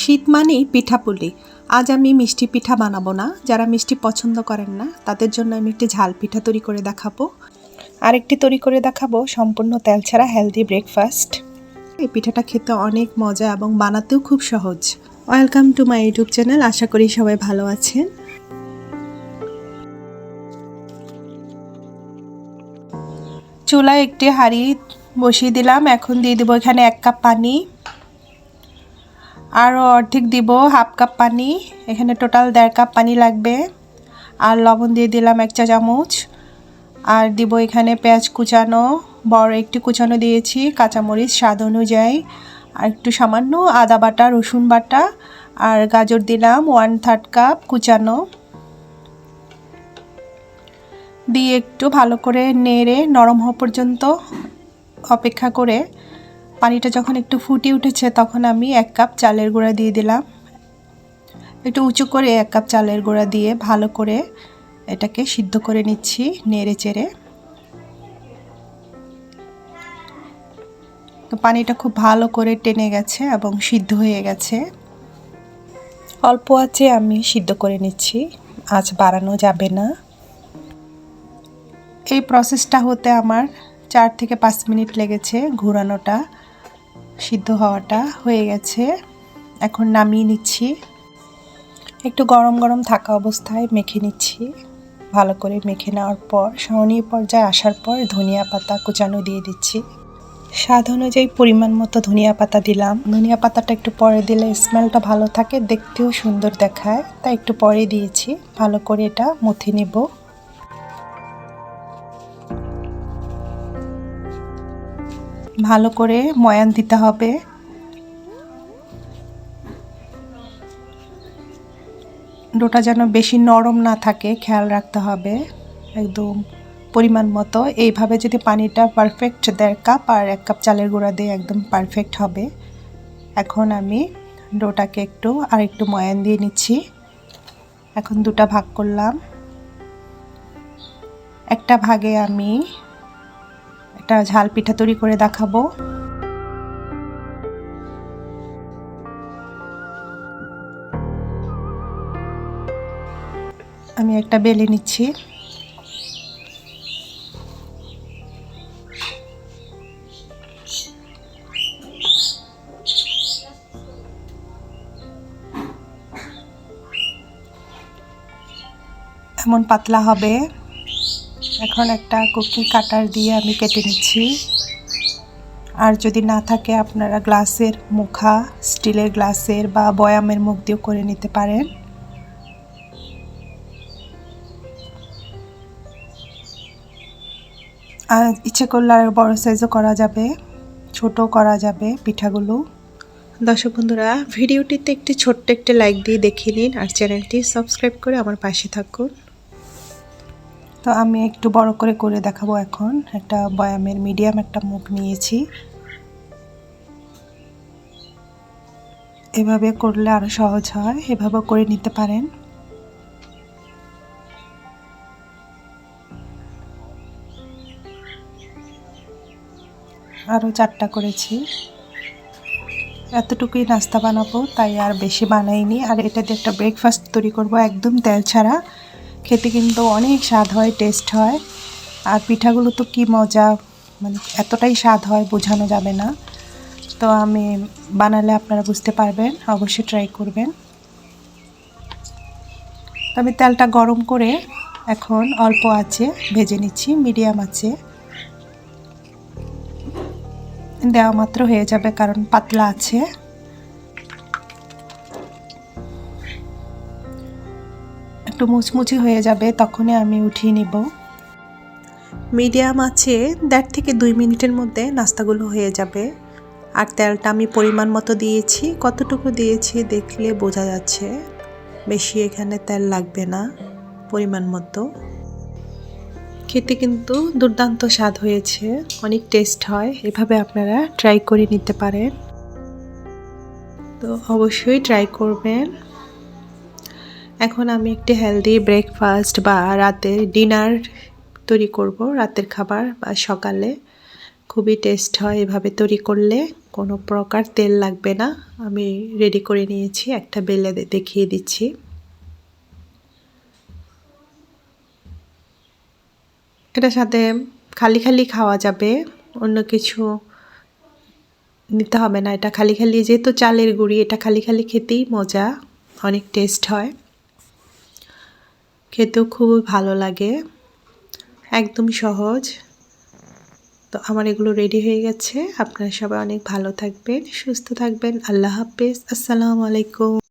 শীত মানেই পিঠাপুলি আজ আমি মিষ্টি পিঠা বানাবো না। যারা মিষ্টি পছন্দ করেন না, তাদের জন্য আমি একটি ঝাল পিঠা তৈরি করে দেখাবো। আরেকটি তৈরি করে দেখাবো, সম্পূর্ণ তেল ছাড়া হেলদি ব্রেকফাস্ট এই পিঠাটা খেতে অনেক মজা এবং বানাতেও খুব সহজ। Welcome to my YouTube channel আশা করি সবাই ভালো আছেন। চুলায় একটি হাঁড়ি বসিয়ে দিলাম। এখন দিয়ে দেবো এখানে এক কাপ পানি। আরও অর্ধেক দিব, হাফ কাপ পানি। এখানে টোটাল দেড় কাপ পানি লাগবে। আর লবণ দিয়ে দিলাম এক চা চামচ। আর দিব এখানে পেঁয়াজ কুচানো। বড় একটি কুচানো দিয়েছি, কাঁচামরিচ স্বাদ অনুযায়ী। আর একটু সামান্য আদা বাটা, রসুন বাটা। আর গাজর দিলাম ওয়ান থার্ড কাপ কুচানো। দিয়ে একটু ভালো করে নেড়ে, নরম হওয়া পর্যন্ত অপেক্ষা করে পানিটা যখন একটু ফুটে উঠেছে, তখন আমি এক কাপ চালের গুঁড়া দিয়ে দিলাম। একটু উঁচু করে এক কাপ চালের গুঁড়া দিয়ে ভালো করে এটাকে সিদ্ধ করে নিচ্ছি নেড়ে চেড়ে তো পানিটা খুব ভালো করে টেনে গেছে এবং সিদ্ধ হয়ে গেছে। অল্প আছে, আমি সিদ্ধ করে নিচ্ছি। আজ বাড়ানো যাবে না। এই প্রসেসটা হতে আমার চার থেকে পাঁচ মিনিট লেগেছে ঘোরানোটা। সিদ্ধ হওয়াটা হয়ে গেছে। এখন নামিয়ে নিচ্ছি। একটু গরম গরম থাকা অবস্থায় মেখে নিচ্ছি। ভালো করে মেখে নেওয়ার পর সাউনি পর্যায়ে আসার পর ধনিয়া পাতা কুচানো দিয়ে দিচ্ছি। স্বাদ অনুযায়ী পরিমাণ মতো ধনিয়া পাতা দিলাম। ধনিয়া পাতাটা একটু পরে দিলে স্মেলটা ভালো থাকে, দেখতেও সুন্দর দেখায়। তাই একটু পরে দিয়েছি। ভালো করে এটা মুথে নেব। ভালো করে ময়ান দিতে হবে। ডোটা যেন বেশি নরম না থাকে, খেয়াল রাখতে হবে। একদম পরিমাণ মতো। এইভাবে যদি পানিটা পারফেক্ট দেড় কাপ আর এক কাপ চালের গুঁড়া দিয়ে একদম পারফেক্ট হবে। এখন আমি ডোটাকে একটু আর একটু ময়ান দিয়ে নিচ্ছি। এখন দুটা ভাগ করলাম। একটা ভাগে আমি একটা ঝাল পিঠা তৈরি করে দেখাবো। আমি একটা বেলে নিচ্ছি। এমন পাতলা হবে। এখন একটা কুকি কাটার দিয়ে আমি কেটে নিচ্ছি। আর যদি না থাকে, আপনারা গ্লাসের মুখা, স্টিলের গ্লাসের বা বয়ামের মুখ দিয়েও করে নিতে পারেন। আর ইচ্ছে করলে আর বড় সাইজও করা যাবে ছোট করা যাবে পিঠাগুলো। দর্শক বন্ধুরা, ভিডিওটিতে একটি ছোট্ট একটি লাইক দিয়ে দেখে নিন আর চ্যানেলটি সাবস্ক্রাইব করে আমার পাশে থাকুন। তো আমি একটু বড় করে করে দেখাবো এখন। একটা বয়ামের মিডিয়াম একটা মুখ নিয়েছি। এভাবে করলে আরও সহজ হয়। এভাবে করে নিতে পারেন। আরও চারটা করেছি। এতটুকুই নাস্তা বানাবো, তাই আর বেশি বানাইনি। আর এটা দিয়ে একটা ব্রেকফাস্ট তৈরি করব, একদম তেল ছাড়া। খেতে কিন্তু অনেক স্বাদ হয় টেস্ট হয়। আর পিঠাগুলো তো কি মজা মানে এতটাই স্বাদ হয়, বোঝানো যাবে না। তো আমি বানালে আপনারা বুঝতে পারবেন, অবশ্যই ট্রাই করবেন। আমি তেলটা গরম করে এখন অল্প আছে ভেজে নিচ্ছি, মিডিয়াম আছে দেওয়া মাত্র হয়ে যাবে কারণ পাতলা আছে। একটু মুচমুচি হয়ে যাবে, তখনই আমি উঠিয়ে নিব। মিডিয়াম আছে, দেড় থেকে দুই মিনিটের মধ্যে নাস্তাগুলো হয়ে যাবে। আর তেলটা আমি পরিমাণ মতো দিয়েছি, কতটুকু দিয়েছি দেখলে বোঝা যাচ্ছে। বেশি এখানে তেল লাগবে না, পরিমাণ মতো। খেতে কিন্তু দুর্দান্ত স্বাদ হয়েছে, অনেক টেস্ট হয়, এভাবে আপনারা ট্রাই করে নিতে পারেন। তো অবশ্যই ট্রাই করবেন। এখন আমি একটি হেলদি ব্রেকফাস্ট বা রাতের ডিনার তৈরি করব। রাতের খাবার বা সকালে। খুবই টেস্ট হয় এভাবে তৈরি করলে। কোনো প্রকার তেল লাগবে না। আমি রেডি করে নিয়েছি। একটা বেলে দেখিয়ে দিচ্ছি। এটার সাথে খালি খালি খাওয়া যাবে। অন্য কিছু নিতে হবে না। এটা খালি খালি যেহেতু চালের গুঁড়ি, এটা খালি খালি খেতেই মজা। অনেক টেস্ট হয়। খেতেও খুবই ভালো লাগে। একদম সহজ। তো আমার এগুলো রেডি হয়ে গেছে। আপনারা সবাই অনেক ভালো থাকবেন, সুস্থ থাকবেন। আল্লাহ হাফেজ। আসসালামু আলাইকুম।